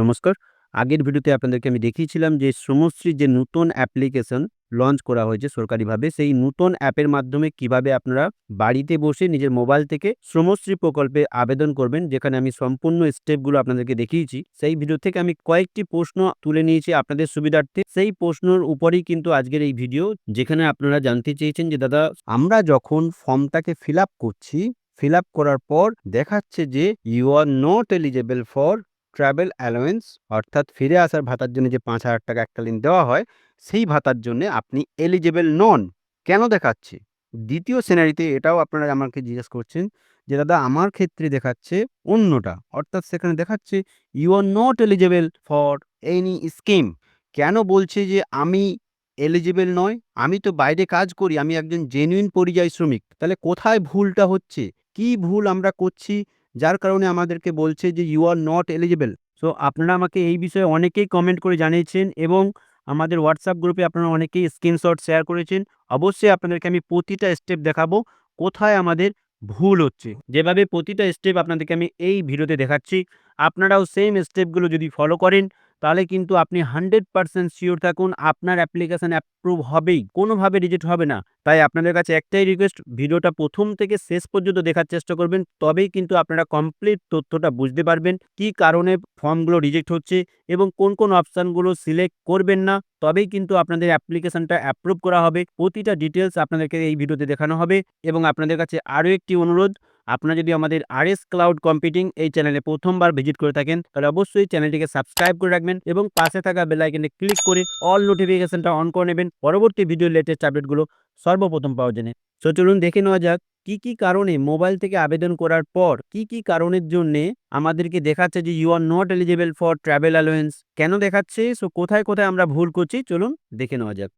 নমস্কার। আগের ভিডিওতে আপনাদেরকে আমি দেখিয়েছিলাম যে শ্রমশ্রীর যে নতুন অ্যাপ্লিকেশন লঞ্চ করা হয়েছে সরকারিভাবে, সেই নতুন অ্যাপের মাধ্যমে কীভাবে আপনারা বাড়িতে বসে নিজের মোবাইল থেকে শ্রমশ্রী প্রকল্পে আবেদন করবেন, যেখানে আমি সম্পূর্ণ স্টেপগুলো আপনাদেরকে দেখিয়েছি। সেই ভিডিও থেকে আমি কয়েকটি প্রশ্ন তুলে নিয়েছি আপনাদের সুবিধার্থে। সেই প্রশ্নের উপরেই কিন্তু আজকের এই ভিডিও, যেখানে আপনারা জানতে চেয়েছেন যে দাদা আমরা যখন ফর্মটাকে ফিল করছি, ফিল করার পর দেখাচ্ছে যে you are not eligible for travel allowance অর্থাৎ ফিরে আসার ভাতার জন্য যে ৫,০০০ টাকা এককালীন দেওয়া হয়, সেই ভাতার জন্যে আপনি এলিজিবল নন। কেন দেখাচ্ছে? দ্বিতীয় সিনারিতে এটাও আপনারা আমাকে জিজ্ঞেস করছেন যে দাদা আমার ক্ষেত্রে দেখাচ্ছে অন্যটা। অর্থাৎ সেখানে দেখাচ্ছে you are not eligible for any scheme. কেন বলছে যে আমি এলিজিবল নয়? আমি তো বাইরে কাজ করি, আমি একজন জেনুইন পরিযায়ী শ্রমিক। তাহলে কোথায় ভুলটা হচ্ছে? কি ভুল আমরা করছি? যার কারণে আমাদেরকে বলছে যে you are not eligible so আপনারা আমাকে এই বিষয়ে অনেকেই কমেন্ট করে জানিয়েছেন এবং আমাদের হোয়াটসঅ্যাপ গ্রুপে আপনারা অনেকেই স্ক্রিনশট শেয়ার করেছেন। অবশ্যই আপনাদেরকে আমি প্রতিটা স্টেপ দেখাবো, কোথায় আমাদের ভুল হচ্ছে। যেভাবে প্রতিটা স্টেপ আপনাদেরকে আমি এই ভিডিওতে দেখাচ্ছি, আপনারাও সেম স্টেপগুলো যদি ফলো করেন, তাহলে কিন্তু আপনি 100% সিওর থাকুন আপনার অ্যাপ্লিকেশান অ্যাপ্রুভ হবেই। কোনোভাবে রিজেক্ট হবে না। তাই আপনাদের কাছে একটাই রিকোয়েস্ট ভিডিওটা প্রথম থেকে শেষ পর্যন্ত দেখার চেষ্টা করবেন। তবেই কিন্তু আপনারা কমপ্লিট তথ্যটা বুঝতে পারবেন। কি কারণে ফর্মগুলো রিজেক্ট হচ্ছে এবং কোন, কোন অপশানগুলো সিলেক্ট করবেন না। তবেই কিন্তু আপনাদের অ্যাপ্লিকেশনটা অ্যাপ্রুভ করা হবে। প্রতিটা ডিটেলস আপনাদেরকে এই ভিডিওতে দেখানো হবে এবং আপনাদের কাছে আরও একটি অনুরোধ, আপনারা যদি আমাদের আর এস ক্লাউড কম্পিউটিং এই চ্যানেলে প্রথমবার ভিজিট করে থাকেন, তাহলে অবশ্যই চ্যানেলটিকে সাবস্ক্রাইব করে রাখবেন এবং পাশে থাকা বেল আইকনে ক্লিক করে অল নোটিফিকেশনটা অন করে নেবেন পরবর্তী ভিডিও লেটেস্ট আপডেটগুলো সর্বপ্রথম পাওয়ার জন্যে। সো চলুন দেখে নেওয়া যাক কি, কি কারণে মোবাইল থেকে আবেদন করার পর কি, কি কারণের জন্যে আমাদেরকে দেখাচ্ছে যে you are not eligible for travel allowance কেন দেখাচ্ছে? সো কোথায়, কোথায় আমরা ভুল করছি চলুন দেখে নেওয়া যাক।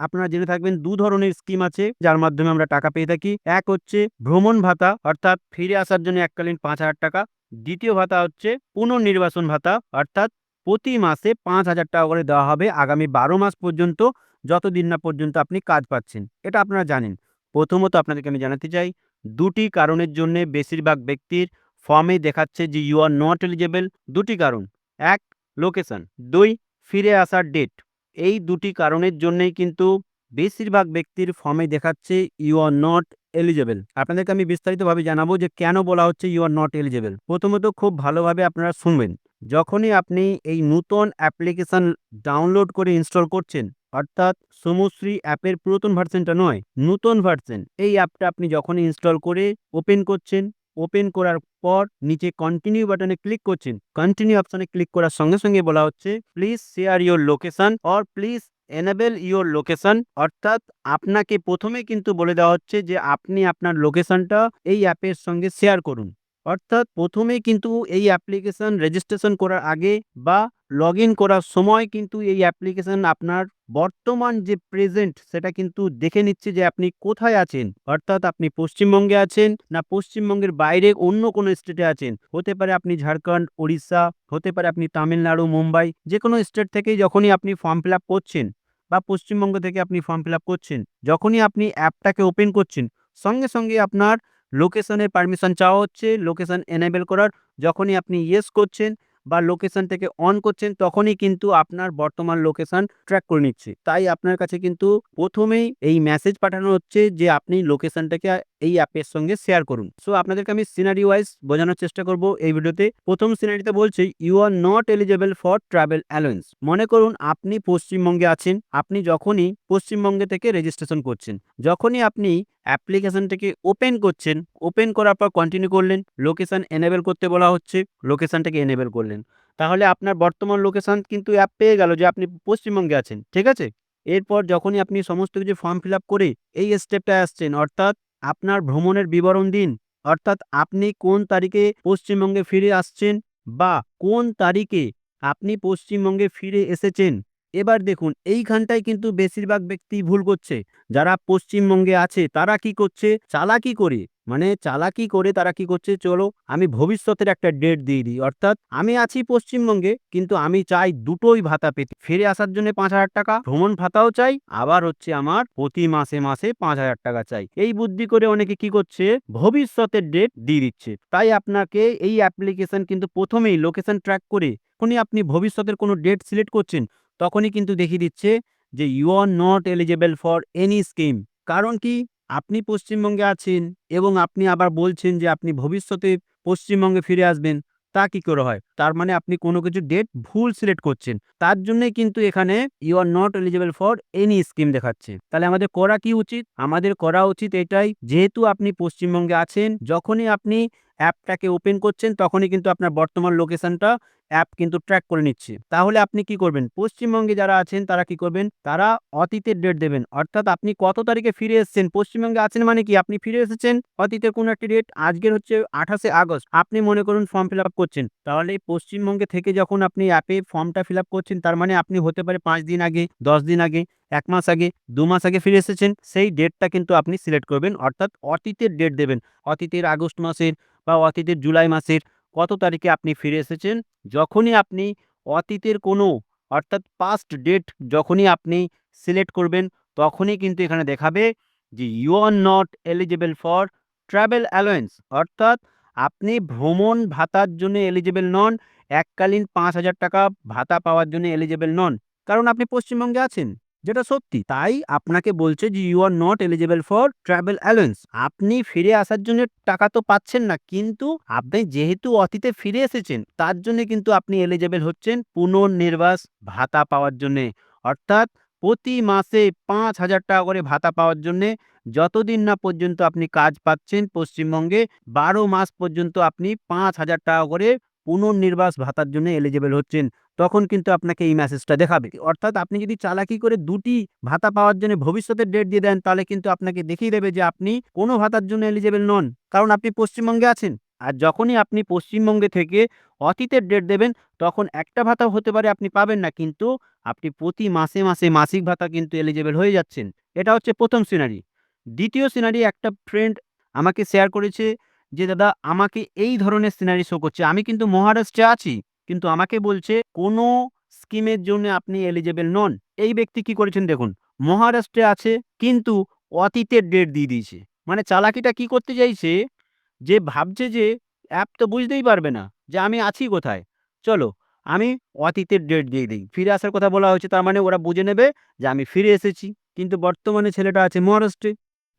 আপনারা জেনে থাকবেন দু ধরনের স্কিম আছে যার মাধ্যমে আমরা টাকা পেয়ে থাকি। এক হচ্ছে ভ্রমণ ভাতা অর্থাৎ ফিরে আসার জন্য এককালীন ৫,০০০ টাকা। দ্বিতীয় ভাতা হচ্ছে পুনর্নির্বাসন ভাতা অর্থাৎ প্রতি মাসে ৫,০০০ টাকা করে দেওয়া হবে আগামী ১২ মাস পর্যন্ত যতদিন না পর্যন্ত আপনি কাজ পাচ্ছেন। এটা আপনারা জানেন। প্রথমত আপনাদেরকে আমি জানাতে চাই, দুটি কারণের জন্যে বেশিরভাগ ব্যক্তির ফর্মে দেখাচ্ছে যে ইউ আর নট এলিজিবল। দুটি কারণ, এক লোকেশন, দুই ফিরে আসার ডেট। এই দুটি কারণের জন্যেই কিন্তু বেশিরভাগ ব্যক্তির ফর্মে দেখাচ্ছে ইউ আর নট এলিজিবল। আপনাদেরকে আমি বিস্তারিতভাবে জানাব যে কেন বলা হচ্ছে ইউ আর নট এলিজিবল। প্রথমত খুব ভালোভাবে আপনারা শুনবেন। যখনই আপনি এই নূতন অ্যাপ্লিকেশন ডাউনলোড করে ইনস্টল করছেন, অর্থাৎ শ্রমশ্রী অ্যাপের পুরাতন ভার্সনটা নয়, নূতন ভার্সন। এই অ্যাপটা আপনি যখনই ইনস্টল করে ওপেন করছেন, ওপেন করার পর নিচে কন্টিনিউ বাটনে ক্লিক করছেন। কন্টিনিউ অপশনে ক্লিক করার সঙ্গে, সঙ্গে বলা হচ্ছে please share your location or please enable your location অর্থাৎ আপনাকে প্রথমে কিন্তু বলে দেওয়া হচ্ছে যে আপনি আপনার লোকেশনটা এই অ্যাপের সঙ্গে শেয়ার করুন। অর্থাৎ প্রথমে কিন্তু এই অ্যাপ্লিকেশন রেজিস্ট্রেশন করার আগে বা লগইন করার সময় কিন্তু এই অ্যাপ্লিকেশন আপনার বর্তমান যে প্রেজেন্ট সেটা কিন্তু দেখে নিচ্ছে যে আপনি কোথায় আছেন। অর্থাৎ আপনি পশ্চিমবঙ্গে আছেন না পশ্চিমবঙ্গের বাইরে অন্য কোনো স্টেটে আছেন। হতে পারে আপনি ঝাড়খণ্ড, ওড়িশা, হতে পারে আপনি তামিলনাড়ু, মুম্বাই যেকোনো স্টেট থেকেই যখনই আপনি ফর্ম ফিল করছেন বা পশ্চিমবঙ্গ থেকে আপনি ফর্ম ফিল করছেন, যখনই আপনি অ্যাপটাকে ওপেন করছেন, সঙ্গে, সঙ্গে আপনার লোকেশনের পারমিশন চাওয়া হচ্ছে লোকেশন এনেবল করার। যখনই আপনি ইয়েস করছেন বা লোকেশন থেকে অন করছেন, তখনই কিন্তু আপনার বর্তমান লোকেশন ট্র্যাক করে নিচ্ছে। তাই আপনার কাছে কিন্তু প্রথমেই এই মেসেজ পাঠানো হচ্ছে যে আপনি লোকেশনটাকে এই অ্যাপের সঙ্গে শেয়ার করুন। সো আপনাদেরকে আমি সিনারি ওয়াইজ বোঝানোর চেষ্টা করব এই ভিডিওতে। প্রথম সিনারিতে বলছে you are not eligible for travel allowance মনে করুন আপনি পশ্চিমবঙ্গে আছেন। আপনি যখনই পশ্চিমবঙ্গে থেকে রেজিস্ট্রেশন করছেন, যখনই আপনি অ্যাপ্লিকেশনটাকে ওপেন করছেন, ওপেন করার পর কন্টিনিউ করলেন, লোকেশন এনেবেল করতে বলা হচ্ছে, লোকেশনটাকে এনেবল করলেন। তাহলে আপনার বর্তমান লোকেশন কিন্তু অ্যাপ পেয়ে গেল যে আপনি পশ্চিমবঙ্গে আছেন। ঠিক আছে? এরপর যখনই আপনি সমস্ত কিছু ফর্ম ফিল করে এই স্টেপটায় আসছেন অর্থাৎ আপনার ভ্রমণের বিবরণ দিন। অর্থাৎ আপনি কোন তারিখে পশ্চিমবঙ্গে ফিরে আসছেন বা কোন তারিখে আপনি পশ্চিমবঙ্গে ফিরে এসেছেন। এবার দেখুন এইখানটায় কিন্তু বেশিরভাগ ব্যক্তি ভুল করছে। যারা পশ্চিমবঙ্গে আছে তারা কি করছে? চালাকি করে মানে চালাকি করে তারা কি করছে? চলো আমি ভবিষ্যতের একটা ডেট দিয়ে দিই। অর্থাৎ আমি আছি পশ্চিমবঙ্গে কিন্তু আমি চাই দুটোই ভাতা পেতে। ফিরে আসার জন্য ৫,০০০ টাকা ভ্রমণ ভাতাও চাই, আবার হচ্ছে আমার প্রতি মাসে, মাসে ৫,০০০ টাকা চাই। এই বুদ্ধি করে অনেকে কি করছে? ভবিষ্যতের ডেট দিয়ে দিচ্ছে। তাই আপনাকে এই অ্যাপ্লিকেশন কিন্তু প্রথমেই লোকেশন ট্র্যাক করে যখনই আপনি ভবিষ্যতের কোনো ডেট সিলেক্ট করছেন তখনই কিন্তু দেখিয়ে দিচ্ছে যে you are not eligible for any scheme কারণ কি? আপনি পশ্চিমবঙ্গে আছেন এবং আপনি আবার বলছেন যে আপনি ভবিষ্যতে পশ্চিমবঙ্গে ফিরে আসবেন, তা কি করে হয়? তার মানে আপনি কোনো কিছু ডেট ভুল সিলেক্ট করছেন। তার জন্যই কিন্তু এখানে you are not eligible for any scheme দেখাচ্ছে। তাহলে আমাদের করা কি উচিত? আমাদের করা উচিত এটাই, যেহেতু আপনি পশ্চিমবঙ্গে আছেন, যখনই আপনি অ্যাপটাকে ওপেন করছেন, তখনই কিন্তু আপনার বর্তমান লোকেশনটা অ্যাপ কিন্তু ট্র্যাক করে নিচ্ছে। তাহলে আপনি কি করবেন? পশ্চিমবঙ্গে যারা আছেন, তারা কি করবেন? তারা অতীতের ডেট দেবেন। অর্থাৎ আপনি কত তারিখে ফিরে এসেছেন? পশ্চিমবঙ্গে আছেন মানে কি? আপনি ফিরে এসেছেন অতীতের কোনো একটি ডেট আজকের হচ্ছে আঠাশে আগস্ট। আপনি মনে করুন ফর্ম ফিল আপ করছেন। তাহলে পশ্চিমবঙ্গে থেকে যখন আপনি অ্যাপে ফর্মটা ফিল আপ করছেন, তার মানে আপনি হতে পারে পাঁচ দিন আগে, দশ দিন আগে, এক মাস আগে, দু মাস আগে ফিরে এসেছেন, সেই ডেটটা কিন্তু আপনি সিলেক্ট করবেন। অর্থাৎ অতীতের ডেট দেবেন। অতীতের আগস্ট মাসের বা অতীতের জুলাই মাসের কত তারিখে আপনি ফিরে এসেছেন? যখনই আপনি অতীতের কোনো, অর্থাৎ পাস্ট ডেট যখনই আপনি সিলেক্ট করবেন, তখনই কিন্তু এখানে দেখাবে যে you are not eligible for travel allowance অর্থাৎ আপনি ভ্রমণ ভাতার জন্য এলিজেবল নন, এককালীন পাঁচ হাজার টাকা ভাতা পাওয়ার জন্য এলিজেবল নন। কারণ আপনি পশ্চিমবঙ্গে আছেন। যেটা সত্যি। তাই আপনাকে বলছে যে you are not eligible for travel allowance আপনি ফিরে আসার জন্য টাকা তো পাচ্ছেন না, কিন্তু আপনি যেহেতু অতীতে ফিরে এসেছেন, তার জন্য কিন্তু আপনি এলিজেবল হচ্ছেন পুনর্নির্বাস ভাতা পাওয়ার জন্যে। অর্থাৎ প্রতি মাসে পাঁচ হাজার টাকা করে ভাতা পাওয়ার জন্যে যতদিন না পর্যন্ত আপনি কাজ পাচ্ছেন পশ্চিমবঙ্গে, বারো মাস পর্যন্ত আপনি পাঁচ হাজার টাকা করে পুনর্নির্বাস ভাতার জন্য এলিজেবল হচ্ছেন। তখন কিন্তু আপনাকে এই মেসেজটা দেখাবে। অর্থাৎ আপনি যদি চালাকি করে দুটি ভাতা পাওয়ার জন্য ভবিষ্যতের ডেট দিয়ে দেন, তাহলে কিন্তু আপনাকে দেখিয়ে দেবে যে আপনি কোনো ভাতার জন্য এলিজেবল নন। কারণ আপনি পশ্চিমবঙ্গে আছেন। আর যখনই আপনি পশ্চিমবঙ্গে থেকে অতীতের ডেট দেবেন, তখন একটা ভাতা হতে পারে আপনি পাবেন না। কিন্তু আপনি প্রতি মাসে মাসে মাসিক ভাতা কিন্তু এলিজেবল হয়ে যাচ্ছেন। এটা হচ্ছে প্রথম সিনারি দ্বিতীয় সিনারি একটা ফ্রেন্ড আমাকে শেয়ার করেছে যে, দাদা, আমাকে এই ধরনের সিনারি শো করছে। আমি কিন্তু মহারাষ্ট্রে আছি। কিন্তু আমাকে বলছে, কোনো স্কিমের জন্য আপনি এলিজেবল নন। এই ব্যক্তি কি করেছেন দেখুন, মহারাষ্ট্রে আছে, কিন্তু অতীতের ডেট দিয়ে দিয়েছে। মানে চালাকিটা কি করতে চাইছে, যে ভাবছে যে অ্যাপ তো বুঝতেই পারবে না, যে আমি আছি কোথায়। চলো, আমি অতীতের ডেট দিয়ে দিই। ফিরে আসার কথা বলা হয়েছে, তার মানে ওরা বুঝে নেবে যে আমি ফিরে এসেছি। কিন্তু বর্তমানে ছেলেটা আছে মহারাষ্ট্রে।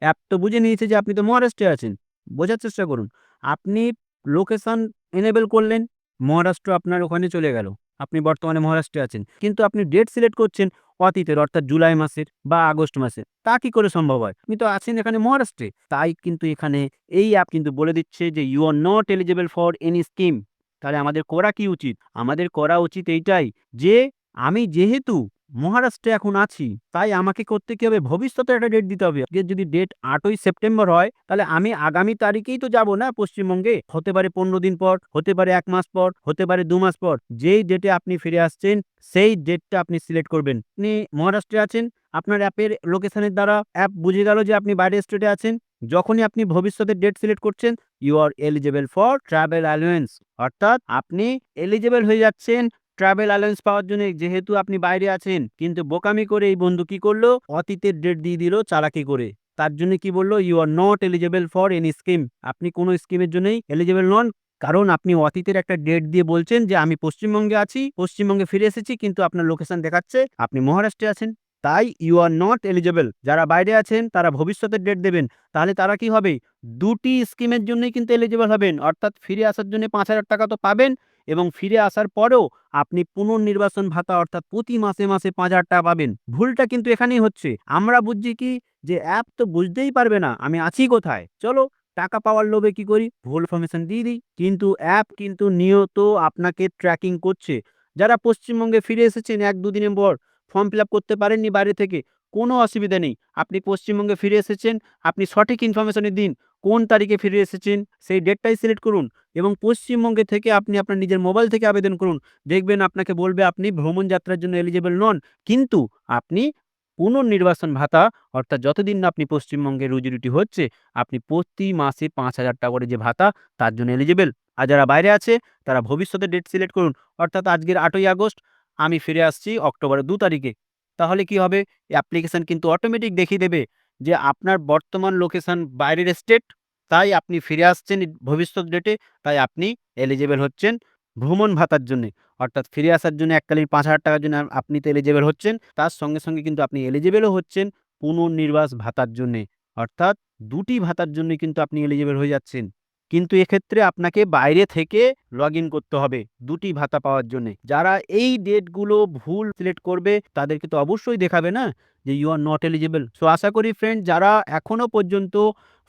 অ্যাপ তো বুঝে নিয়েছে যে আপনি তো মহারাষ্ট্রে আছেন। বোঝার চেষ্টা করুন, আপনি লোকেশন এনেবেল করলেন মহারাষ্ট্র আপনার ওখানে চলে গেল। আপনি বর্তমানে মহারাষ্ট্রে আছেন। কিন্তু আপনি ডেট সিলেক্ট করছেন অতীতের, অর্থাৎ জুলাই মাসের বা আগস্ট মাসের। তা কি করে সম্ভব হয়? আপনি তো আছেন এখানে মহারাষ্ট্রে। তাই কিন্তু এখানে এই অ্যাপ কিন্তু বলে দিচ্ছে যে you are not eligible for any scheme তাহলে আমাদের করা কি উচিত? আমাদের করা উচিত এইটাই যে আমি যেহেতু মহারাষ্ট্রে এখন আছি, তাই আমাকে করতে কি হবে? ভবিষ্যতে একটা ডেট দিতে হবে। যদি ডেট আটই সেপ্টেম্বর হয়, তাহলে আমি আগামী তারিখেই তো যাব না পশ্চিমবঙ্গে। হতে পারে পনেরো দিন পর, হতে পারে এক মাস পর, হতে পারে দু মাস পর। যেই ডেটে আপনি ফিরে আসছেন, সেই ডেটটা আপনি সিলেক্ট করবেন। আপনি মহারাষ্ট্রে আছেন, আপনার অ্যাপের লোকেশনের দ্বারা অ্যাপ বুঝে গেল যে আপনি বাইরের স্টেটে আছেন। যখনই আপনি ভবিষ্যতের ডেট সিলেক্ট করছেন you are eligible for travel allowance অর্থাৎ আপনি এলিজেবল হয়ে যাচ্ছেন ট্রাভেল অ্যালায়েন্স পাওয়ার জন্য যেহেতু আপনি বাইরে আছেন, কিন্তু বোকামি করে এই বন্ধু কি করল? অতীতের ডেট দিয়ে দিল চালাকি করে। তার জন্য কি বলল? You are not eligible for any scheme আপনি কোনো স্কিমের জন্যই এলিজেবল নন, কারণ আপনি অতীতের একটা ডেট দিয়ে বলছেন যে, আমি পশ্চিমবঙ্গে আছি, পশ্চিমবঙ্গে ফিরে এসেছি, কিন্তু আপনার লোকেশন দেখাচ্ছে, আপনি মহারাষ্ট্রে আছেন। তাই ইউ আর নট এলিজেবল যারা বাইরে আছেন, তারা ভবিষ্যতের ডেট দেবেন। তাহলে তারা কি হবে? দুটি স্কিমের জন্যই কিন্তু এলিজেবল হবেন। অর্থাৎ ফিরে আসার জন্য পাঁচ হাজার টাকা তো পাবেন এবং ফিরে আসার পরেও আপনি পুনর্নির্বাচন ভাতা অর্থাৎ প্রতি মাসে মাসে পাঁচ হাজার টাকা পাবেন। ভুলটা কিন্তু এখানেই হচ্ছে। আমরা বুঝছি কি? যে অ্যাপ তো বুঝতেই পারবে না, আমি আছি কোথায়? চলো, টাকা পাওয়ার লোভে কি করি? ভুল ইনফরমেশন দিয়ে দিই। কিন্তু অ্যাপ কিন্তু নিয়ত আপনাকে ট্র্যাকিং করছে। যারা পশ্চিমবঙ্গে ফিরে এসেছেন এক দুদিনের পর ফর্ম ফিল করতে পারেননি বাইরে থেকে কোনো অসুবিধা নেই। আপনি পশ্চিমবঙ্গে ফিরে এসেছেন, আপনি সঠিক ইনফরমেশনের দিন, কোন তারিখে ফিরে এসেছেন, সেই ডেটটাই সিলেক্ট করুন এবং পশ্চিমবঙ্গে থেকে আপনি আপনার নিজের মোবাইল থেকে আবেদন করুন। দেখবেন আপনাকে বলবে, আপনি ভ্রমণ যাত্রার জন্য এলিজেবল নন। কিন্তু আপনি পুনর্নির্বাচন ভাতা, অর্থাৎ যতদিন না আপনি পশ্চিমবঙ্গে রুজি রুটি হচ্ছে, আপনি প্রতি মাসে পাঁচ হাজার টাকা করে যে ভাতা, তার জন্য এলিজেবল আর যারা বাইরে আছে, তারা ভবিষ্যতে ডেট সিলেক্ট করুন। অর্থাৎ আজকের আটই আগস্ট, আমি ফিরে আসছি অক্টোবরের দু তারিখে। তাহলে কি হবে? অ্যাপ্লিকেশন কিন্তু অটোমেটিক দেখিয়ে দেবে যে আপনার বর্তমান লোকেশন বাইরের স্টেট তাই আপনি ফিরে আসছেন ভবিষ্যৎ ডেটে তাই আপনি এলিজেবল হচ্ছেন ভ্রমণ ভাতার জন্যে। অর্থাৎ ফিরে আসার জন্য এককালীন পাঁচ হাজার টাকার জন্য আপনি তো এলিজেবল হচ্ছেন, তার সঙ্গে সঙ্গে কিন্তু আপনি এলিজেবলও হচ্ছেন পুনর্নির্বাস ভাতার জন্যে। অর্থাৎ দুটি ভাতার জন্য কিন্তু আপনি এলিজেবল হয়ে যাচ্ছেন। কিন্তু এক্ষেত্রে আপনাকে বাইরে থেকে লগ করতে হবে দুটি ভাতা পাওয়ার জন্য। যারা এই ডেটগুলো ভুল সিলেক্ট করবে, তাদেরকে তো অবশ্যই দেখাবে না যে you are not eligible so আশা করি ফ্রেন্ড যারা এখনও পর্যন্ত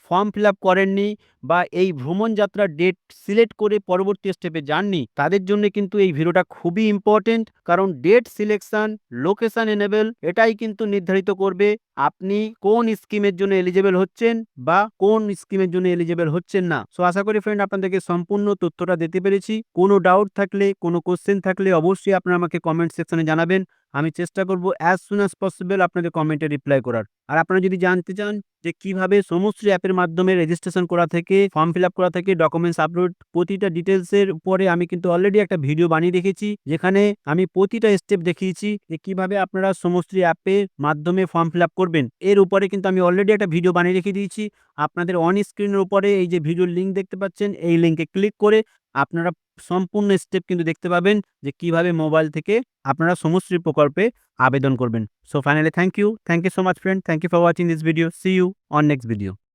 ফর্ম ফিল করেননি বা এই ভ্রমণ যাত্রার ডেট সিলেক্ট করে পরবর্তী স্টেপে যাননি, তাদের জন্য কিন্তু এই ভিডিওটা খুবই ইম্পর্টেন্ট কারণ ডেট সিলেকশন লোকেশন এনেবেল এটাই কিন্তু নির্ধারিত করবে আপনি কোন স্কিমের জন্য এলিজেবল হচ্ছেন বা কোন স্কিমের জন্য এলিজেবল হচ্ছেন না। সো আশা করি ফ্রেন্ড আপনাদেরকে সম্পূর্ণ তথ্যটা দিতে পেরেছি। কোনো ডাউট থাকলে, কোনো কোশ্চেন থাকলে অবশ্যই আপনারা আমাকে কমেন্ট সেকশনে জানাবেন। আমি চেষ্টা করব অ্যাজ সুন অ্যাজ পসিবল আপনাদের কমেন্টে রিপ্লাই করার। আর আপনারা যদি জানতে চান যে কীভাবে সমস্ত অ্যাপের মাধ্যমে রেজিস্ট্রেশন করা থেকে ফর্ম ফিল করা থেকে ডকুমেন্টস আপলোড প্রতিটা ডিটেলসের উপরে আমি কিন্তু অলরেডি একটা ভিডিও বানিয়ে রেখেছি যেখানে আমি প্রতিটা স্টেপ দেখিয়েছি যে কীভাবে আপনারা সমস্ত অ্যাপের মাধ্যমে ফর্ম ফিল করবেন। এর উপরে কিন্তু আমি অলরেডি একটা ভিডিও বানিয়ে রেখে দিয়েছি। আপনাদের অন স্ক্রিনের উপরে এই যে ভিডিওর লিঙ্ক দেখতে পাচ্ছেন, এই লিঙ্কে ক্লিক করে আপনারা সম্পূর্ণ স্টেপ কিন্তু দেখতে পাবেন যে কীভাবে মোবাইল থেকে আপনারা সমশ্রী প্রকল্পে আবেদন করবেন। So finally thank you thank you so much friend thank you for watching this video see you on next video